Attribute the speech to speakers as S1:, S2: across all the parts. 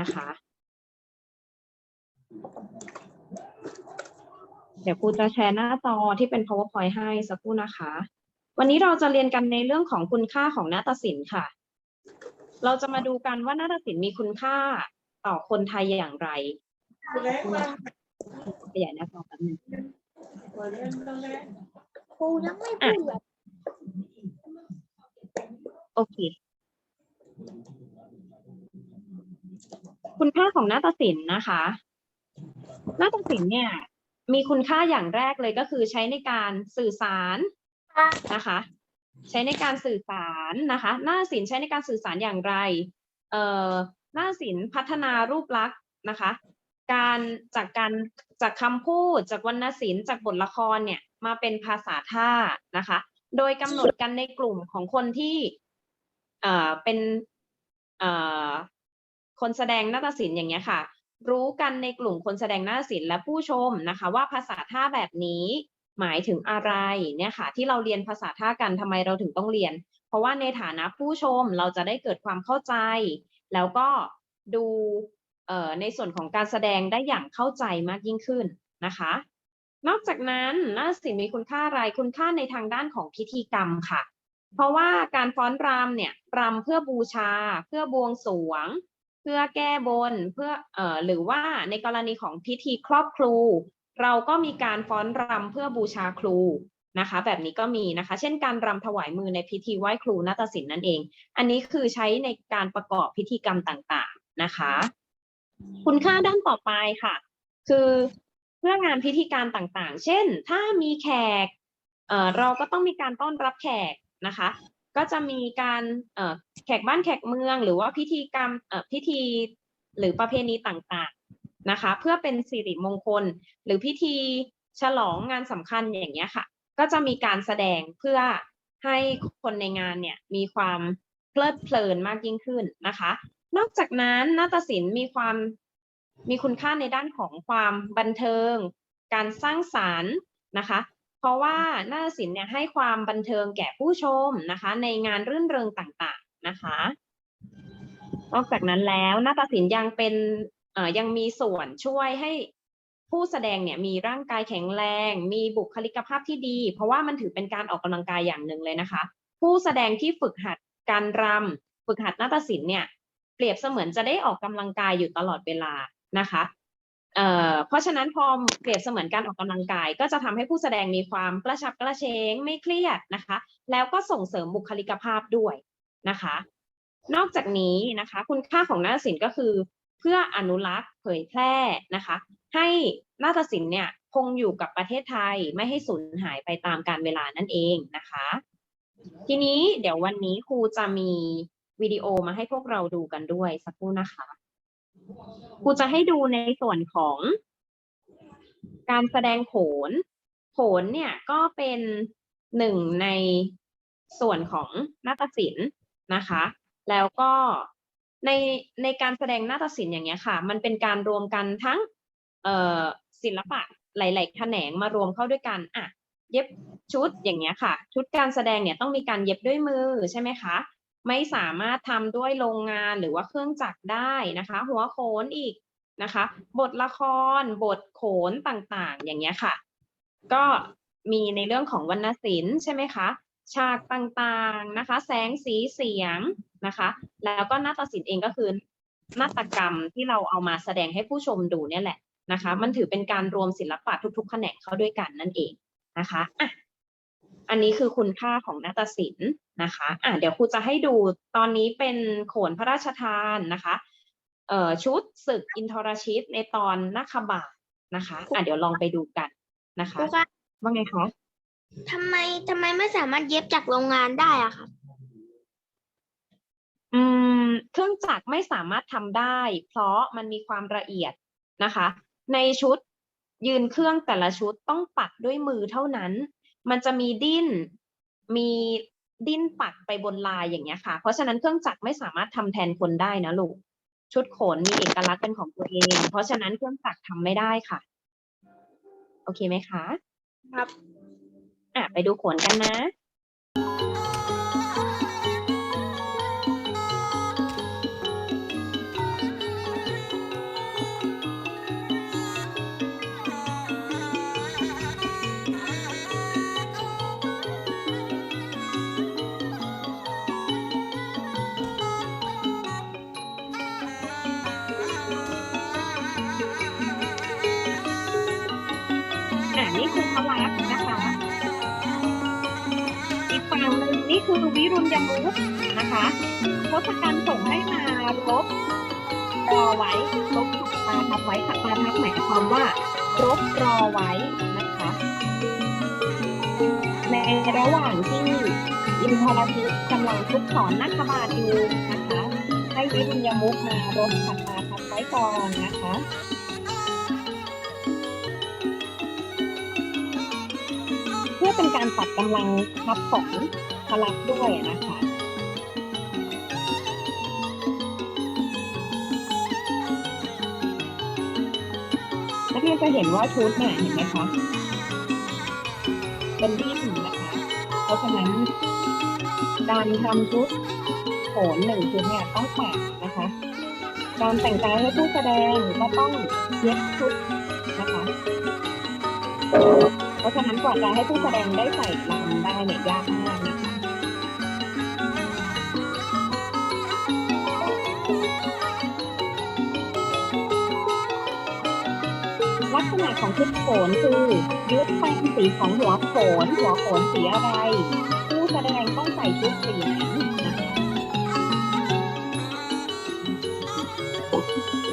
S1: นะคะ เดี๋ยวครูจะแชร์หน้าจอที่เป็น powerpoint ให้สักครู่นะคะ วันนี้เราจะเรียนกันในเรื่องของคุณค่าของนาฏศิลป์ค่ะ เราจะมาดูกันว่านาฏศิลป์มีคุณค่าต่อคนไทยอย่างไรขยายหน้าจอแป๊บนึง
S2: ครูยังไม่พูดเลย
S1: โอเค คุณค่าของนาฏศิลป์นะคะ นาฏศิลป์เนี่ย มีคุณค่าอย่างแรกเลยก็คือใช้ในการสื่อสารนะคะ ใช้ในการสื่อสารนะคะนาฏศิลป์ใช้ในการสื่อสารอย่างไร เอ่อนาฏศิลป์พัฒนารูปลักษณ์นะคะ การจากการจากคำพูดจากวรรณศิลป์จากบทละครเนี่ยมาเป็นภาษาท่านะคะ โดยกำหนดกันในกลุ่มของคนที่ เอ่อเป็น เอ่อ คนแสดงนาฏศิลป์อย่างเงี้ยค่ะ รู้กันในกลุ่มคนแสดงนาฏศิลป์และผู้ชมนะคะ ว่าภาษาท่าแบบนี้หมายถึงอะไรเนี่ยค่ะ ที่เราเรียนภาษาท่ากันทำไมเราถึงต้องเรียน เพราะว่าในฐานะผู้ชมเราจะได้เกิดความเข้าใจ แล้วก็ดูในส่วนของการแสดงได้อย่างเข้าใจมากยิ่งขึ้นนะคะ นอกจากนั้นนาฏศิลป์มีคุณค่าอะไรคุณค่าในทางด้านของพิธีกรรมค่ะ เพราะว่าการฟ้อนรำเนี่ยรำเพื่อบูชา เพื่อบวงสรวง เพื่อแก้บนเพื่อเอ่อหรือว่าในกรณีของพิธีครอบครู เราก็มีการฟ้อนรำเพื่อบูชาครูนะคะ แบบนี้ก็มีนะคะ เช่นการรำถวายมือในพิธีไหว้ครูนาฏศิลป์นั่นเอง อันนี้คือใช้ในการประกอบพิธีกรรมต่างๆนะคะ คุณค่าด้านต่อไปค่ะ คือเพื่องานพิธีการต่างๆ เช่น ถ้ามีแขกเอ่อเราก็ต้องมีการต้อนรับแขกนะคะ ก็จะมีการเอ่อแขกบ้านแขกเมือง หรือว่าพิธีกรรมเอ่อพิธีหรือประเพณีต่างๆนะคะ เพื่อเป็นสิริมงคล หรือพิธีฉลองงานสำคัญอย่างเงี้ยค่ะ ก็จะมีการแสดงเพื่อให้คนในงานเนี่ยมีความเพลิดเพลินมากยิ่งขึ้นนะคะ นอกจากนั้นนาฏศิลป์มีความมีคุณค่าในด้านของความบันเทิง การสร้างสารรค์นะคะ เพราะว่าหน้าศิลป์เนี่ยให้ความบันเทิงแก่ผู้ชมนะคะ ในงานรื่นเริงต่างๆนะคะ นอกจากนั้นแล้วหน้าฏศิลป์ยังเป็นยังมีส่วนช่วยให้ผู้แสดงเนี่ยมีร่างกายแข็งแรง มีบุคลิกภาพที่ดี เพราะว่ามันถือเป็นการออกกำลังกายอย่างหนึ่งเลยนะคะ ผู้แสดงที่ฝึกหัดการรำฝึกหัดนาฏศิลป์เนี่ยเปรียบเสมือนจะได้ออกกำลังกายอยู่ตลอดเวลานะคะ เพราะฉะนั้นพอเปรียบเสมือนการออกกำลังกาย ก็จะทำให้ผู้แสดงมีความกระฉับกระเฉงไม่เครียดนะคะ แล้วก็ส่งเสริมบุคลิกภาพด้วยนะคะ นอกจากนี้นะคะ คุณค่าของนาฏศิลป์ก็คือ เพื่ออนุรักษ์เผยแพร่นะคะ ให้นาฏศิลป์เนี่ยคงอยู่กับประเทศไทยไม่ให้สูญหายไปตามกาลเวลานั่นเองนะคะ ทีนี้เดี๋ยววันนี้ครูจะมีวิดีโอมาให้พวกเราดูกันด้วยสักครู่นะคะ ครูจะให้ดูในส่วนของการแสดงโขน โขนเนี่ยก็เป็นหนึ่งในส่วนของนาฏศิลป์นะคะ แล้วก็ในในการแสดงนาฏศิลป์อย่างเงี้ยค่ะ มันเป็นการรวมกันทั้งศิลปะหลาย ๆ แขนงมารวมเข้าด้วยกันอะเย็บชุดอย่างเงี้ยค่ะ ชุดการแสดงเนี่ยต้องมีการเย็บด้วยมือใช่ไหมคะ ไม่สามารถทำด้วยโรงงานหรือว่าเครื่องจักรได้นะคะ หัวโขนอีกนะคะ บทละคร บทโขนต่างๆ อย่างเงี้ยค่ะ ก็มีในเรื่องของวรรณศิลป์ใช่ไหมคะฉากต่างๆนะคะ แสงสีเสียงนะคะ แล้วก็นาฏศิลป์เองก็คือนาฏกรรมที่เราเอามาแสดงให้ผู้ชมดูเนี่ยแหละนะคะ มันถือเป็นการรวมศิลปะทุกๆ แขนงเข้าด้วยกันนั่นเองนะคะอะ อันนี้คือคุณค่าของนาฏศิลป์นะคะอะเดี๋ยวครูจะให้ดูตอนนี้เป็นโขนพระราชทานนะคะเอ่อชุดศึกอินทรชิตในตอนนาคบาทนะคะอะเดี๋ยวลองไปดูกันนะคะ
S2: ครูคะ
S1: ว่าไงคะ
S2: ทำไมทำไมไม่สามารถเย็บจากโรงงานได้อะครับ
S1: อืมเครื่องจักรไม่สามารถทำได้ เพราะมันมีความละเอียดนะคะ ในชุดยืนเครื่องแต่ละชุดต้องปักด้วยมือเท่านั้น มันจะมีดิ้น มีดิ้นปักไปบนลายอย่างเงี้ยค่ะ เพราะฉะนั้นเครื่องจักรไม่สามารถทำแทนคนได้นะลูก ชุดโขนมีเอกลักษณ์เป็นของตัวเอง เพราะฉะนั้นเครื่องจักรทำไม่ได้ค่ะ โอเคไหมคะ
S2: ครับ
S1: อะไปดูโขนกันนะ คือวิรุณยมุกนะคะทศกัณฐ์ส่งให้มาลบรอไว้ลบตาทับไว้ค่ะตาทับหมายความว่ารบรอไว้นะคะ ในระหว่างที่อินทรชิตกำลังทุบถอนนักบาลอยู่นะคะ ให้วิรุณยมุกมารบขัดตาทับไว้ก่อนนะคะเพื่อเป็นการตัดกำลังทัพของ พลักด้วยนะคะ นักเรียนจะเห็นว่าชุดเนี่ยเห็นไหมคะเป็นดิ้นนะคะ เพราะฉะนั้นการทำชุดโขนหนึ่งชุดเนี่ยต้องปักนะคะ การแต่งกายให้ผู้แสดงก็ต้องเย็บชุดนะคะเพราะฉะนั้นกว่าจะให้ผู้แสดงได้ใส่ลำได้เนี่ยยากมาก ณะของชุดโขนคือยึดตามสีของหัวโขนหัวโขนสีอะไรผู้แสดงต้องใส่ชุดสีไหนนะคะ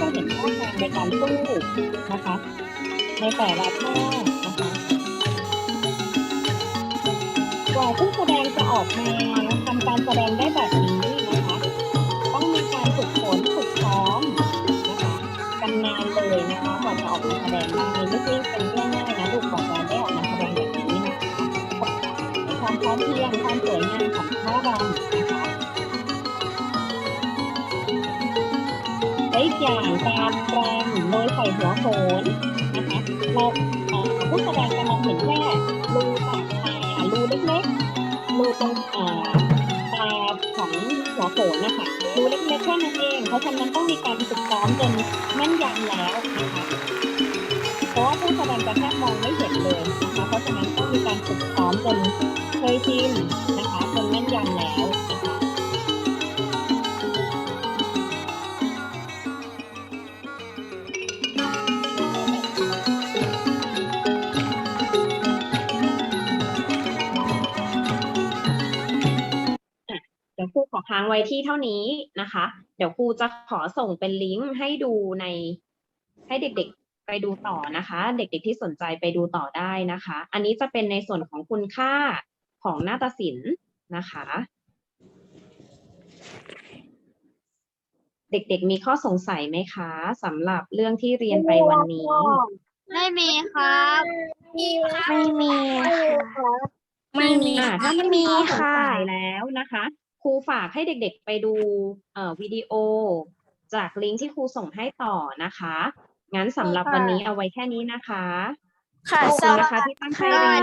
S1: จะเห็นท่าทางในการสู้นะคะ ในแต่ละท่านะคะกว่าผู้แสดงจะออกมาทำการแสดงได้แบบนี้นะคะ ต้องมีการฝึกฝนฝึกซ้อมนะคะกันนานเลยนะคะกว่าจะออกมาแสดงได้ไม่ใช่เป็นเรื่องง่ายนะลูกกว่าจะได้ออกมาแสดงแบบนี้นะคะความพร้อมเพรียงความสวยงามของท่ารำนะคะ อีกอย่างการแรงโดยใส่หัวโขนนะคะเราผู้แสดงจะมองเห็นแค่รูปากตารูเล็กๆรูตรงอ่อตาของหัวโขนนะคะรูเล็กๆแค่นั้นเองเพราะฉะนั้นต้องมีการฝึกซ้อมจนแม่นยำแล้วนะคะเพราะว่าผู้แสดงจะแทบมองไม่เห็นเลยนะคะเพราะฉะนั้นต้องมีการฝึกซ้อมจนเคยชินนะคะจนแม่นยำแล้วางไว้ที่เท่านี้นะคะ เดี๋ยวครูจะขอส่งเป็นลิงก์ให้ดูใน ให้เด็กๆไปดูต่อนะคะ เด็กๆที่สนใจไปดูต่อได้นะคะ อันนี้จะเป็นในส่วนของคุณค่าของนาฏศิลป์นะคะ เด็กๆมีข้อสงสัยไหมคะสำหรับเรื่องที่เรียนไปวันนี้
S2: ไม่มีครับ
S3: ไม่มีค่ะไม่มี
S1: อ่าถ้าไม่
S3: ไม่
S1: มี
S3: มี
S1: ข้อสง
S3: ค่ะ
S1: สัยแล้วนะคะค รูฝากให้เด็กๆไปดูเอ่อวิดีโอจากลิงก์ที่ครูส่งให้ต่อนะคะ งั้นสำหรับวันนี้เอาไว้แค่นี้นะคะ
S3: ค่ะ
S1: ขอบ
S3: ส
S1: คุณ
S3: วัส
S1: นะคะ
S3: ดี
S1: ที่ตั้งใจ
S3: ค่ะ
S1: เรียน